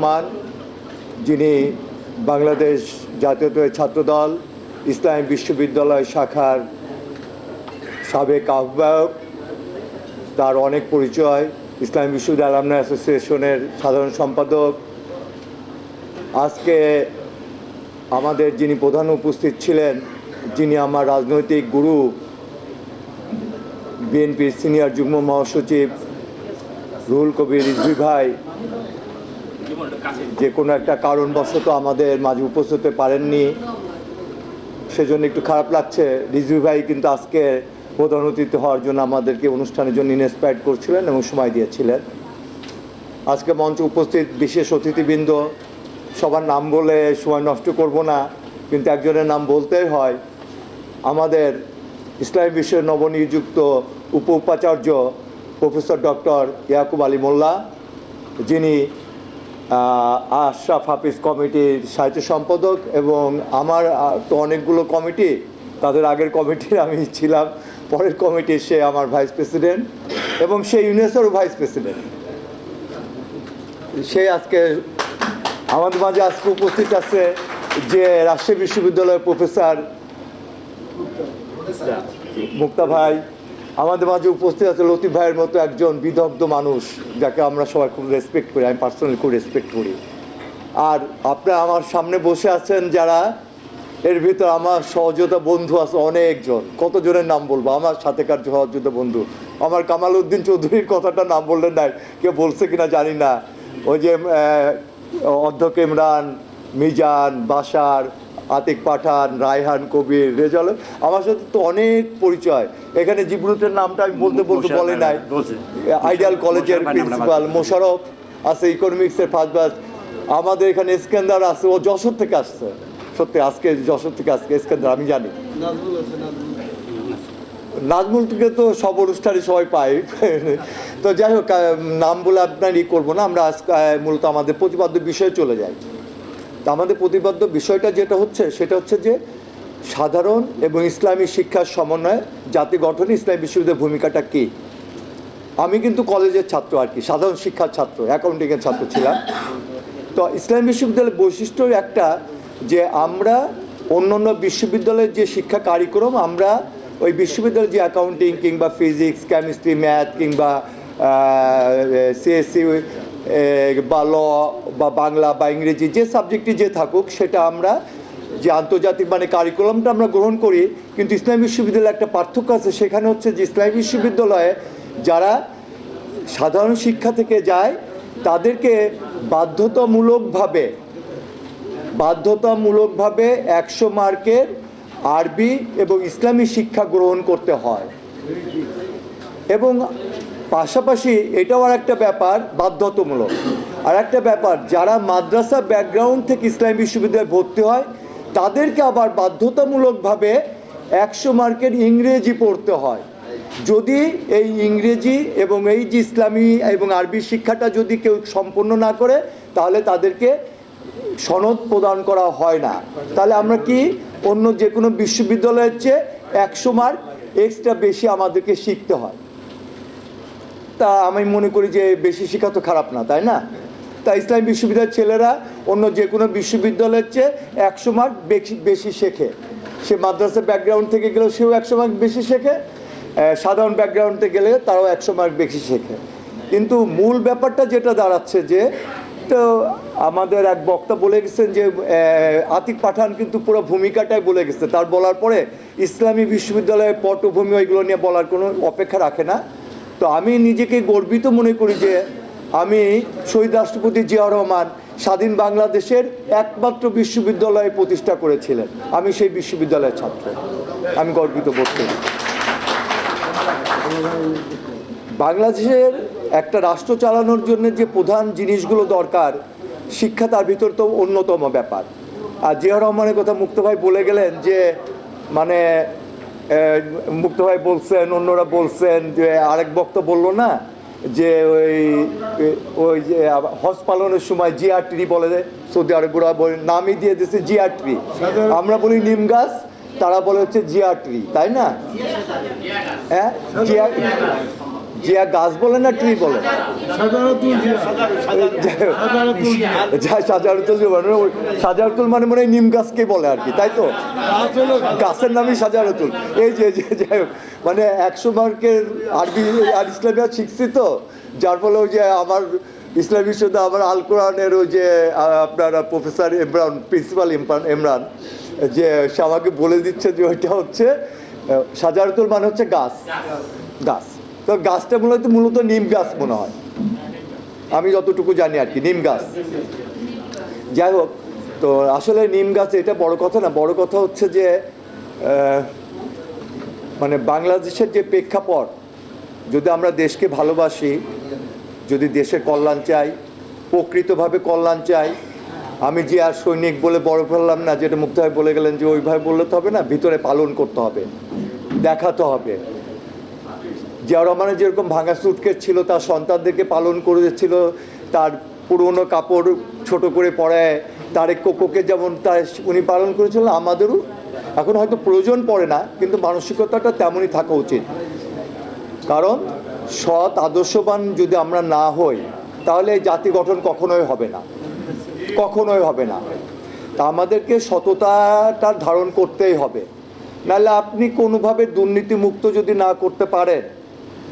রহমান, যিনি বাংলাদেশ জাতীয়তাবাদী ছাত্রদল, ইসলামী বিশ্ববিদ্যালয় শাখার সাবেক আহ্বায়ক, তার অনেক পরিচয়, ইসলামী বিশ্ববিদ্যালয় আলামনা অ্যাসোসিয়েশনের সাধারণ সম্পাদক। আজকে আমাদের যিনি প্রধান উপস্থিত ছিলেন, যিনি আমার রাজনৈতিক গুরু, বিএনপির সিনিয়র যুগ্ম মহাসচিব রুহুল কবির রিজভি ভাই যে কোনো একটা কারণবশত আমাদের মাঝে উপস্থিত পারেননি। সেজন্য একটু খারাপ লাগছে। রিজভি ভাই কিন্তু আজকে প্রধান অতিথি হওয়ার জন্য আমাদেরকে অনুষ্ঠানের জন্য ইন্সপায়ার করছিলেন এবং সময় দিয়েছিলেন। আজকে মঞ্চে উপস্থিত বিশেষ অতিথিবৃন্দ। সবার নাম বলে সময় নষ্ট করব না, কিন্তু একজনের নাম বলতেই হয়। আমাদের ইসলামী বিশ্বের নবনিযুক্ত উপ উপাচার্য প্রফেসর ডক্টর ইয়াকুব আলী মোল্লা, যিনি আশরাফ হাফিজ কমিটির সাহিত্য সম্পাদক এবং আমার তো অনেকগুলো কমিটি, তাদের আগের কমিটির আমি ছিলাম, পরের কমিটির সে আমার ভাইস প্রেসিডেন্ট এবং সে ইউনেসেরও ভাইস প্রেসিডেন্ট। সে আজকে আমাদের মাঝে আজকে উপস্থিত আছে যে রাজশাহী বিশ্ববিদ্যালয়ের প্রফেসর মুক্তা ভাই। আমাদের মাঝে উপস্থিত আছে লতিফ ভাইয়ের মতো একজন বিদগ্ধ মানুষ, যাকে আমরা সবাই খুব রেসপেক্ট করি, আমি পার্সোনালি খুব রেসপেক্ট করি। আর আপনারা আমার সামনে বসে আছেন যারা, এর ভিতর আমার সহযোগিতা বন্ধু আছে অনেকজন। কতজনের নাম বলব? আমার সাথেকার সহযোগিতা বন্ধু? আমার কামাল উদ্দিন চৌধুরীর কথাটা নাম বললেন নাই, কেউ বলছে কিনা জানি না। ওই যে অধ্যক্ষ ইমরান, মিজান বাসার আতিক পাঠান রায়হান কবির রেজাল। আমার সাথে তো অনেক পরিচয়। এখানে জিবরুতের নামটা আমি বলতে বলতে বলে নাই। আইডিয়াল কলেজের প্রিন্সিপাল মোশারফ আছে ইকোনমিক্সের ফার্স্ট ব্যাচ আমাদের এখানে স্ক্যান্দার আছে ও যশোর থেকে আসছে। সত্যি আজকে যশোর থেকে আজকে স্ক্যান্দার আমি জানি। নাজমুল থেকে তো সব অনুষ্ঠানে সবাই পাই তো যাই হোক নাম বলে আপনার ই করব না আমরা আজকে মূলত আমাদের প্রতিপাদ্য বিষয়ে চলে যাই। আমাদের প্রতিপাদ্য বিষয়টা যেটা হচ্ছে, সেটা হচ্ছে যে সাধারণ এবং ইসলামী শিক্ষার সমন্বয়ে জাতি গঠনে ইসলামী বিশ্ববিদ্যালয়ের ভূমিকাটা কী? আমি কিন্তু কলেজের ছাত্র আর কি, সাধারণ শিক্ষার ছাত্র অ্যাকাউন্টিংয়ের ছাত্র ছিলাম। তো ইসলাম বিশ্ববিদ্যালয়ের বৈশিষ্ট্য একটা যে আমরা অন্য অন্য বিশ্ববিদ্যালয়ের যে শিক্ষা কারিক্রম আমরা ওই বিশ্ববিদ্যালয়ের যে অ্যাকাউন্টিং কিংবা ফিজিক্স কেমিস্ট্রি ম্যাথ কিংবা সিএসসি বা ল, বা বাংলা, বা ইংরেজি যে সাবজেক্টই যে থাকুক, সেটা আমরা যে আন্তর্জাতিক মানে কারিকুলামটা আমরা গ্রহণ করি, কিন্তু ইসলামী বিশ্ববিদ্যালয়ে একটা পার্থক্য আছে, সেখানে হচ্ছে যে ইসলামী বিশ্ববিদ্যালয়ে যারা সাধারণ শিক্ষা থেকে যায়, তাদেরকে বাধ্যতামূলকভাবে বাধ্যতামূলকভাবে একশো মার্কের আরবি এবং ইসলামী শিক্ষা গ্রহণ করতে হয়। এবং পাশাপাশি এটাও আর একটা ব্যাপার বাধ্যতামূলক। আর একটা ব্যাপার, যারা মাদ্রাসা ব্যাকগ্রাউন্ড থেকে ইসলামী বিশ্ববিদ্যালয়ে ভর্তি হয়, তাদেরকে আবার বাধ্যতামূলকভাবে একশো মার্কের ইংরেজি পড়তে হয়। যদি এই ইংরেজি এবং এই যে ইসলামী এবং আরবি শিক্ষাটা যদি কেউ সম্পন্ন না করে, তাহলে তাদেরকে সনদ প্রদান করা হয় না। তাহলে আমরা কি অন্য যে কোনো বিশ্ববিদ্যালয়ের চেয়ে একশো মার্ক এক্সট্রা বেশি আমাদেরকে শিখতে হয়। তা আমি মনে করি যে বেশি শেখা তো খারাপ না, তাই না? তা ইসলামী বিশ্ববিদ্যালয়ের ছেলেরা অন্য যে কোনো বিশ্ববিদ্যালয়ের চেয়ে একশো মার্ক বেশি বেশি শেখে। সে মাদ্রাসা ব্যাকগ্রাউন্ড থেকে গেলেও সেও একশো মার্ক বেশি শেখে সাধারণ ব্যাকগ্রাউন্ডে গেলে তারাও একশো মার্ক বেশি শেখে। কিন্তু মূল ব্যাপারটা যেটা দাঁড়াচ্ছে যে, তো আমাদের এক বক্তা বলে গেছেন যে আতিক পাঠান কিন্তু পুরো ভূমিকাটাই বলে গেছে। তার বলার পরে ইসলামী বিশ্ববিদ্যালয়ের পটভূমি ওইগুলো নিয়ে বলার কোনো অপেক্ষা রাখে না। তো আমি নিজেকে গর্বিত মনে করি যে আমি শহীদ রাষ্ট্রপতি জিয়াউর রহমান স্বাধীন বাংলাদেশের একমাত্র বিশ্ববিদ্যালয় প্রতিষ্ঠা করেছিলেন। আমি সেই বিশ্ববিদ্যালয়ের ছাত্র। আমি গর্বিত বোধ করি। বাংলাদেশের একটা রাষ্ট্র চালানোর জন্য যে প্রধান জিনিসগুলো দরকার, শিক্ষা তার ভিতর তো অন্যতম ব্যাপার। আর জিয়াউর রহমানের কথা মুক্ত ভাই বলে গেলেন যে মানে মুক্ত ভাই বলছেন অন্যরা বলছেন যে আরেক বক্তা বলল না যে ওই ওই যে হজ পালনের সময় জিআরটি বলে সৌদি আরবরা বলে নামই দিয়ে দিয়েছে জিআরটি আমরা বলি নিম গাছ তারা বলে হচ্ছে জিআরটি তাই না? হ্যাঁ? জিয়া গাছ বলে না ট্রি বলে? সাজারতুল মানে সাজারতুল মানে মনে হয় নিম গাছকে বলে আর কি তাই তো? গাছের নামই সাজারতুল এই যে যাই হোক মানে একশো মার্কের আরবি আর ইসলামিয়া শিখছি তো যার ফলে ওই যে আমার ইসলাম বিশ্বতে আমার আল কোরআনের ওই যে আপনার প্রফেসর ইমরান প্রিন্সিপাল ইমরান ইমরান যে সে আমাকে বলে দিচ্ছে যে ওইটা হচ্ছে সাজারতুল মানে হচ্ছে গাছ। গাছ। তো গাছটা মূলত মূলত নিম গাছ মনে হয়। আমি যতটুকু জানি আর কি, নিম গাছ। যাই হোক, তো আসলে নিম গাছ এটা বড় কথা না, বড় কথা হচ্ছে যে মানে বাংলাদেশের যে প্রেক্ষাপট, যদি আমরা দেশকে ভালোবাসি, যদি দেশের কল্যাণ চাই, প্রকৃতভাবে কল্যাণ চাই, আমি যে আর সৈনিক বলে বড় ফেললাম না, যেটা মুক্ত বলে গেলেন যে, ওইভাবে বললে তো হবে না, ভিতরে পালন করতে হবে, দেখাতে হবে। জিয়া রহমানের যেরকম ভাঙা সুটকেস ছিল, তার সন্তানদেরকে পালন করেছিল তার পুরনো কাপড় ছোট করে পরায়, তারেক কোকোকে যেমন তার উনি পালন করেছিলেন, আমাদেরও এখন হয়তো প্রয়োজন পড়ে না, কিন্তু মানসিকতাটা তেমনই থাকা উচিত। কারণ সৎ, আদর্শবান যদি আমরা না হই, তাহলে জাতি গঠন কখনোই হবে না। কখনোই হবে না। তা আমাদেরকে সততাটা ধারণ করতেই হবে। নাহলে আপনি কোনোভাবে দুর্নীতিমুক্ত যদি না করতে পারেন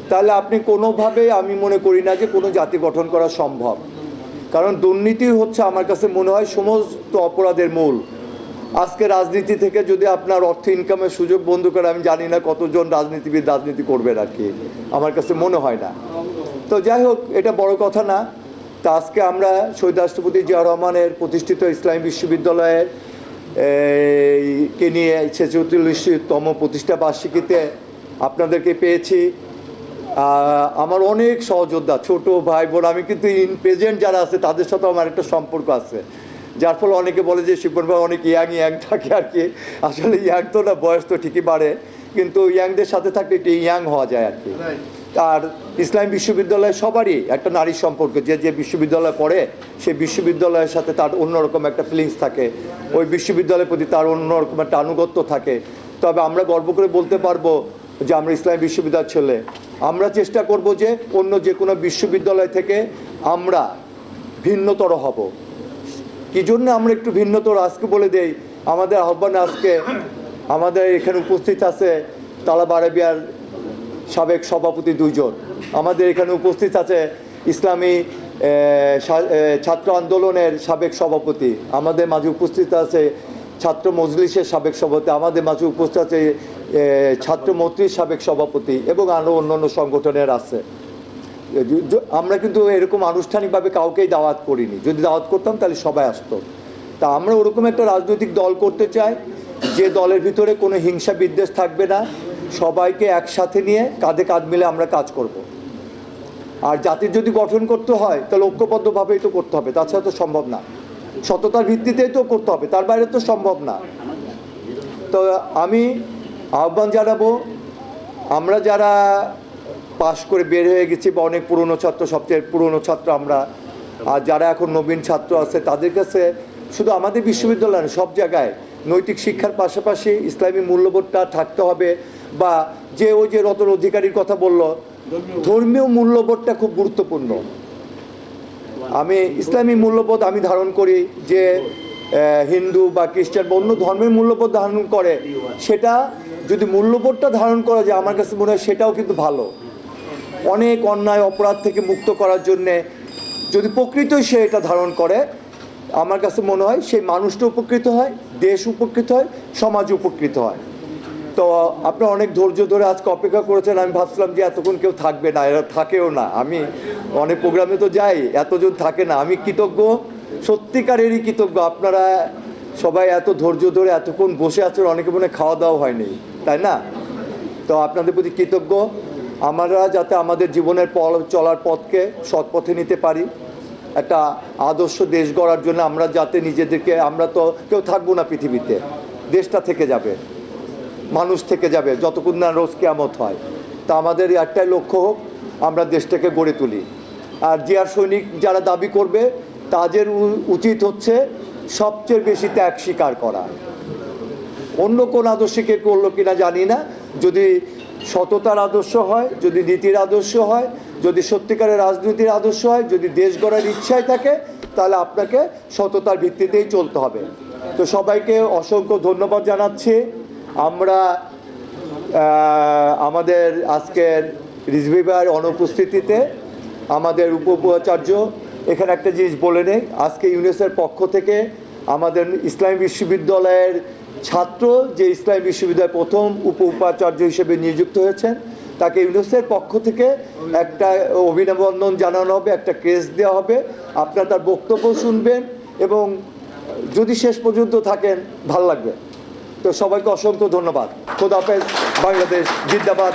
তাহলে আপনি কোনোভাবে আমি মনে করি না যে কোনো জাতি গঠন করা সম্ভব। কারণ দুর্নীতি হচ্ছে আমার কাছে মনে হয় সমস্ত অপরাধের মূল। আজকে রাজনীতি থেকে যদি আপনার অর্থ ইনকামের সুযোগ বন্ধ করে, আমি জানি না কতজন রাজনীতিবিদ রাজনীতি করবেন আর কি আমার কাছে মনে হয় না। তো যাই হোক, এটা বড় কথা না। তা আজকে আমরা শহীদ রাষ্ট্রপতি জিয়া রহমানের প্রতিষ্ঠিত ইসলামী বিশ্ববিদ্যালয়ের কে নিয়ে ছেচল্লিশতম প্রতিষ্ঠা বার্ষিকীতে আপনাদেরকে পেয়েছি। আমার অনেক সহযোদ্ধা ছোট ভাই বোন আমি কিন্তু ইন প্রেজেন্ট যারা আছে তাদের সাথে আমার একটা সম্পর্ক আছে। যার ফলে অনেকে বলে যে শিবন ভাই অনেক ইয়াং ইয়াং থাকে আর কি। আসলে ইয়াং তো না বয়স তো ঠিকই বাড়ে কিন্তু ইয়াংদের সাথে থাকলে একটু ইয়াং হওয়া যায় আর কি। আর ইসলাম বিশ্ববিদ্যালয় সবারই একটা নারীর সম্পর্ক যে যে বিশ্ববিদ্যালয়ে পড়ে সেই বিশ্ববিদ্যালয়ের সাথে তার অন্যরকম একটা ফিলিংস থাকে। ওই বিশ্ববিদ্যালয়ের প্রতি তার অন্যরকম একটা আনুগত্য থাকে। তবে আমরা গর্ব করে বলতে পারব যে আমরা ইসলামী বিশ্ববিদ্যালয়ের ছেলে। আমরা চেষ্টা করব যে অন্য যে কোনো বিশ্ববিদ্যালয় থেকে আমরা ভিন্নতর হব। কি জন্য আমরা একটু ভিন্নতর? আজকে বলে দেই, আমাদের আহ্বানে আজকে আমাদের এখানে উপস্থিত আছে তালাবারাবিয়ার সাবেক সভাপতি দুইজন। আমাদের এখানে উপস্থিত আছে ইসলামী ছাত্র আন্দোলনের সাবেক সভাপতি। আমাদের মাঝে উপস্থিত আছে ছাত্র মজলিসের সাবেক সভাপতি। আমাদের মাঝে উপস্থিত আছে ছাত্র মৈত্রীর সাবেক সভাপতি এবং আরও অন্যান্য সংগঠনের আছে। আমরা কিন্তু এরকম আনুষ্ঠানিকভাবে কাউকেই দাওয়াত করিনি। যদি দাওয়াত করতাম তাহলে সবাই আসতো। তা আমরা ওরকম একটা রাজনৈতিক দল করতে চাই, যে দলের ভিতরে কোনো হিংসা বিদ্বেষ থাকবে না। সবাইকে একসাথে নিয়ে কাঁধে কাঁধ মিলে আমরা কাজ করব। আর জাতির যদি গঠন করতে হয়, তাহলে ঐক্যবদ্ধভাবেই তো করতে হবে। তাছাড়া তো সম্ভব না। সততার ভিত্তিতেই তো করতে হবে। তার বাইরে তো সম্ভব না। তো আমি আহ্বান জানাব, আমরা যারা পাশ করে বের হয়ে গেছি বা অনেক পুরনো ছাত্র, সবচেয়ে পুরনো ছাত্র আমরা, আর যারা এখন নবীন ছাত্র আছে, তাদের কাছে শুধু আমাদের বিশ্ববিদ্যালয় সব জায়গায় নৈতিক শিক্ষার পাশাপাশি ইসলামী মূল্যবোধটা থাকতে হবে বা যে ওই যে রতন অধিকারীর কথা বলল, ধর্মীয় মূল্যবোধটা খুব গুরুত্বপূর্ণ। আমি ইসলামী মূল্যবোধ আমি ধারণ করি যে হিন্দু বা খ্রিস্টান বা অন্য ধর্মের মূল্যবোধ ধারণ করে, সেটা যদি মূল্যবোধটা ধারণ করা যায় আমার কাছে মনে হয় সেটাও কিন্তু ভালো। অনেক অন্যায়, অপরাধ থেকে মুক্ত করার জন্যে যদি প্রকৃতই সে এটা ধারণ করে, আমার কাছে মনে হয় সেই মানুষটা উপকৃত হয়, দেশ উপকৃত হয়, সমাজ উপকৃত হয়। তো আপনারা অনেক ধৈর্য ধরে আজকে অপেক্ষা করেছেন, আমি ভাবছিলাম যে এতক্ষণ কেউ থাকবে না, এরা থাকেও না। আমি অনেক প্রোগ্রামে তো যাই, এতজন থাকে না, আমি কৃতজ্ঞ। সত্যিকারেরই কৃতজ্ঞ। আপনারা সবাই এত ধৈর্য ধরে এতক্ষণ বসে আছেন, অনেকে মনে খাওয়া দাওয়া হয়নি, তাই না? তো আপনাদের প্রতি কৃতজ্ঞ। আমরা যাতে আমাদের জীবনের পল, চলার পথকে সৎ পথে নিতে পারি, একটা আদর্শ দেশ গড়ার জন্য আমরা যাতে নিজেদেরকে, আমরা তো কেউ থাকব না পৃথিবীতে, দেশটা থেকে যাবে, মানুষ থেকে যাবে, যতক্ষণ না রোজ কেয়ামত হয়। তা আমাদের একটাই লক্ষ্য হোক, আমরা দেশটাকে গড়ে তুলি। আর জিয়ার সৈনিক যারা দাবি করবে তাদের উচিত হচ্ছে সবচেয়ে বেশি ত্যাগ স্বীকার করা। অন্য কোন আদর্শকে করল কিনা জানি না। যদি সততার আদর্শ হয়, যদি নীতির আদর্শ হয়, যদি সত্যিকারের রাজনীতির আদর্শ হয়, যদি দেশ গড়ার ইচ্ছায় থাকে, তাহলে আপনাকে সততার ভিত্তিতেই চলতে হবে। তো সবাইকে অসংখ্য ধন্যবাদ জানাচ্ছি। আমরা আমাদের আজকের রিজভি অনুপস্থিতিতে আমাদের উপ উপাচার্য এখানে একটা জিনিস বলে নেই। আজকে ইউনেসের পক্ষ থেকে আমাদের ইসলামী বিশ্ববিদ্যালয়ের ছাত্র যে ইসলামী বিশ্ববিদ্যালয়ের প্রথম উপ উপাচার্য হিসেবে নিযুক্ত হয়েছেন, তাকে ইউনেসের পক্ষ থেকে একটা অভিনন্দন জানানো হবে, একটা ক্রেস দেওয়া হবে। আপনারা তার বক্তব্য শুনবেন এবং যদি শেষ পর্যন্ত থাকেন, ভালো লাগবে। তো সবাইকে অসংখ্য ধন্যবাদ। খোদাফেজ বাংলাদেশ জিন্দাবাদ।